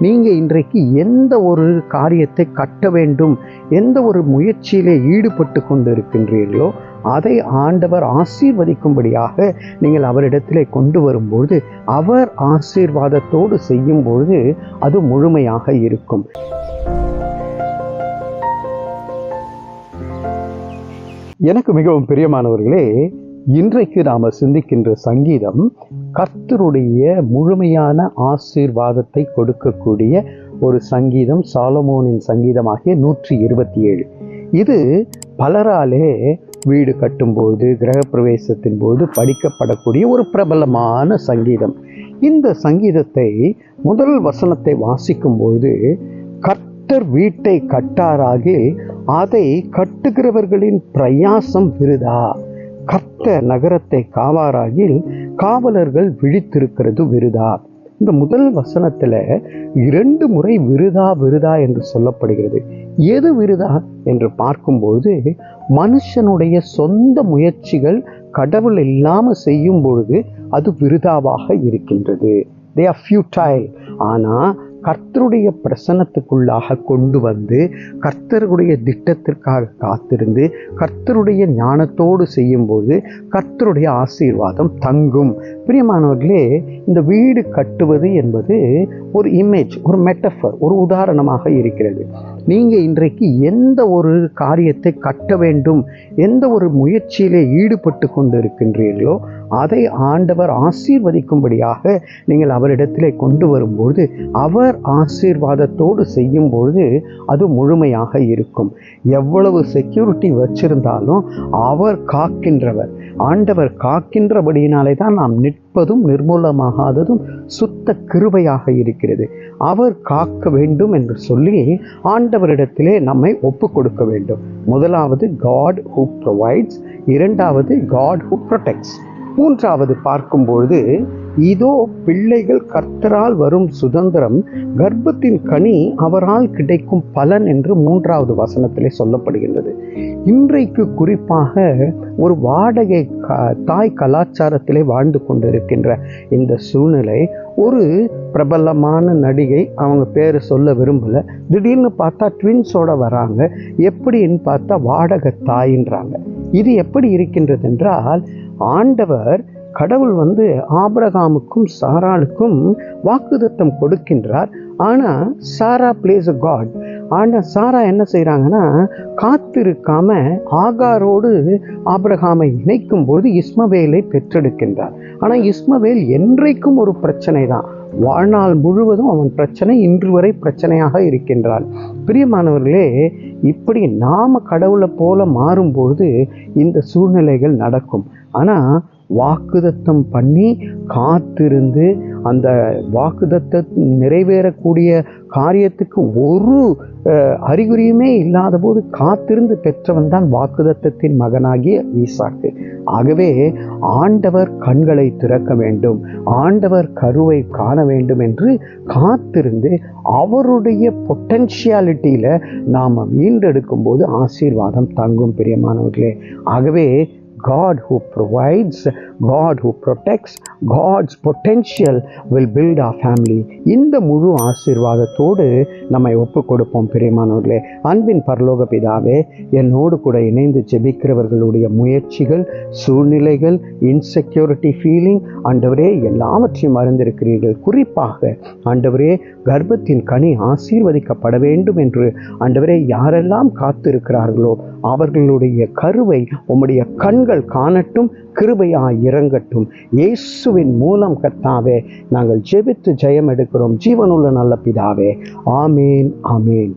நீங்கள் இன்றைக்கு எந்த ஒரு காரியத்தை கட்ட வேண்டும் எந்த ஒரு முயற்சியிலே ஈடுபட்டு கொண்டு இருக்கின்றீர்களோ அதை ஆண்டவர் ஆசீர்வதிக்கும்படியாக நீங்கள் அவரிடத்திலே கொண்டு வரும்பொழுது அவர் ஆசீர்வாதத்தோடு செய்யும் பொழுது அது முழுமையாக இருக்கும். எனக்கு மிகவும் பிரியமானவர்களே இன்றைக்கு நாம் சிந்திக்கின்ற சங்கீதம் கர்த்தருடைய முழுமையான ஆசீர்வாதத்தை கொடுக்கக்கூடிய ஒரு சங்கீதம் சாலமோனின் சங்கீதமாகிய நூற்றி இருபத்தி ஏழு இது பலராலே வீடு கட்டும்போது கிரகப்பிரவேசத்தின் போது படிக்கப்படக்கூடிய ஒரு பிரபலமான சங்கீதம். இந்த சங்கீதத்தை முதல் வசனத்தை வாசிக்கும்போது கர்த்தர் வீட்டை கட்டாராகில் அதை கட்டுகிறவர்களின் பிரயாசம் விருதா? கத்த நகரத்தை காவாராகில் காவலர்கள் விழித்திருக்கிறது விருதா. இந்த முதல் வசனத்தில் இரண்டு முறை விருதா விருதா என்று சொல்லப்படுகிறது. எது விருதா என்று பார்க்கும்பொழுது மனுஷனுடைய சொந்த முயற்சிகள் கடவுள் இல்லாமல் செய்யும் பொழுது அது விருதாவாக இருக்கின்றது. தே ஆர் ஃபியூட்டைல் ஆனால் கர்த்தருடைய பிரசனத்துக்குள்ளாக கொண்டு வந்து கர்த்தருடைய திட்டத்திற்காக காத்திருந்து கர்த்தருடைய ஞானத்தோடு செய்யும்போது கர்த்தருடைய ஆசீர்வாதம் தங்கும். பிரியமானவர்களே இந்த வீடு கட்டுவது என்பது ஒரு இமேஜ் ஒரு மெட்டஃபர் ஒரு உதாரணமாக இருக்கிறது. நீங்கள் இன்றைக்கு எந்த ஒரு காரியத்தை கட்ட வேண்டும் எந்த ஒரு முயற்சியிலே ஈடுபட்டு கொண்டு இருக்கின்றீர்களோ அதை ஆண்டவர் ஆசீர்வதிக்கும்படியாக நீங்கள் அவரிடத்திலே கொண்டு வரும்பொழுது அவர் ஆசீர்வாதத்தோடு செய்யும் பொழுது அது முழுமையாக இருக்கும். எவ்வளவு செக்யூரிட்டி வச்சிருந்தாலும் அவர் காக்கின்றவர். ஆண்டவர் காக்கின்றபடியினாலே தான் நாம் நிற்பதும் நிர்மூலமாகாததும் சுத்த கிருபையாக இருக்கிறது. அவர் காக்க வேண்டும் என்று சொல்லி ஆண்டவரிடத்திலே நம்மை ஒப்பு கொடுக்க வேண்டும். முதலாவது காட் ஹூ ப்ரொவைட்ஸ் இரண்டாவது காட் ஹூ ப்ரொடெக்ட்ஸ் மூன்றாவது பார்க்கும்பொழுது இதோ பிள்ளைகள் கர்த்தரால் வரும் சுதந்திரம் கர்ப்பத்தின் கனி அவரால் கிடைக்கும் பலன் என்று மூன்றாவது வசனத்திலே சொல்லப்படுகின்றது. இன்றைக்கு குறிப்பாக ஒரு வாடகை தாய் கலாச்சாரத்திலே வாழ்ந்து கொண்டிருக்கின்ற இந்த சூழ்நிலை ஒரு பிரபலமான நடிகை அவங்க பேரை சொல்ல விரும்பல திடீர்னு பார்த்தா ட்வின்ஸோட வராங்க எப்படின்னு பார்த்தா வாடகை தாயின்றாங்க. இது எப்படி இருக்கின்றது என்றால் ஆண்டவர் கடவுள் வந்து ஆபரகாமுக்கும் சாராளுக்கும் வாக்குதத்தம் கொடுக்கின்றார். ஆனால் சாரா பிளேஸ் அ காட் ஆனால் சாரா என்ன செய்கிறாங்கன்னா காத்திருக்காம ஆகாரோடு ஆபிரகாமை இணைக்கும் பொழுது இஸ்மவேலை பெற்றெடுக்கின்றார். ஆனால் இஸ்மவேல் என்றைக்கும் ஒரு பிரச்சனை தான் வாழ்நாள் முழுவதும் அவன் பிரச்சனை இன்று வரை பிரச்சனையாக இருக்கின்றான். பிரியமானவர்களே இப்படி நாம கடவுளை போல மாறும்பொழுது இந்த சூழ்நிலைகள் நடக்கும். ஆனால் வாக்குதத்தம் பண்ணி காத்திருந்து அந்த வாக்குதத்தை நிறைவேறக்கூடிய காரியத்துக்கு ஒரு அறிகுறியுமே இல்லாத போது காத்திருந்து பெற்றவன் தான் வாக்குதத்தத்தின் மகனாகிய ஈசாக்கு. ஆகவே ஆண்டவர் கண்களை திறக்க வேண்டும் ஆண்டவர் கருவை காண வேண்டும் என்று காத்திருந்து அவருடைய பொட்டன்ஷியாலிட்டியில் நாம் மீண்டெடுக்கும் போது ஆசீர்வாதம் தங்கும் பிரியமானவர்களே. ஆகவே God who provides, God who protects, God's potential will build our family. இந்த முழு ஆசீர்வாதத்தோடு நம்மை ஒப்பு கொடுப்போம் பிரியமானவர்களே அன்பின் பரலோக பிதாவே என்னோடு கூட இணைந்து ஜெபிக்கிறவர்களுடைய முயற்சிகள் சூழ்நிலைகள் இன்செக்யூரிட்டி ஃபீலிங் ஆண்டவரே எல்லாவற்றையும் அறிந்திருக்கிறீர்கள் குறிப்பாக ஆண்டவரே கர்ப்பத்தின் கனி ஆசீர்வதிக்கப்பட வேண்டும் என்று ஆண்டவரே யாரெல்லாம் காத்திருக்கிறார்களோ அவர்களுடைய கருவை உம்முடைய கண் கண்கள் காணட்டும் கிருபையாய் இறங்கட்டும். இயேசுவின் மூலம் கர்த்தாவே நாங்கள் ஜெபித்து ஜெயம் எடுக்கிறோம் ஜீவனுள்ள நல்ல பிதாவே. ஆமேன் ஆமேன்.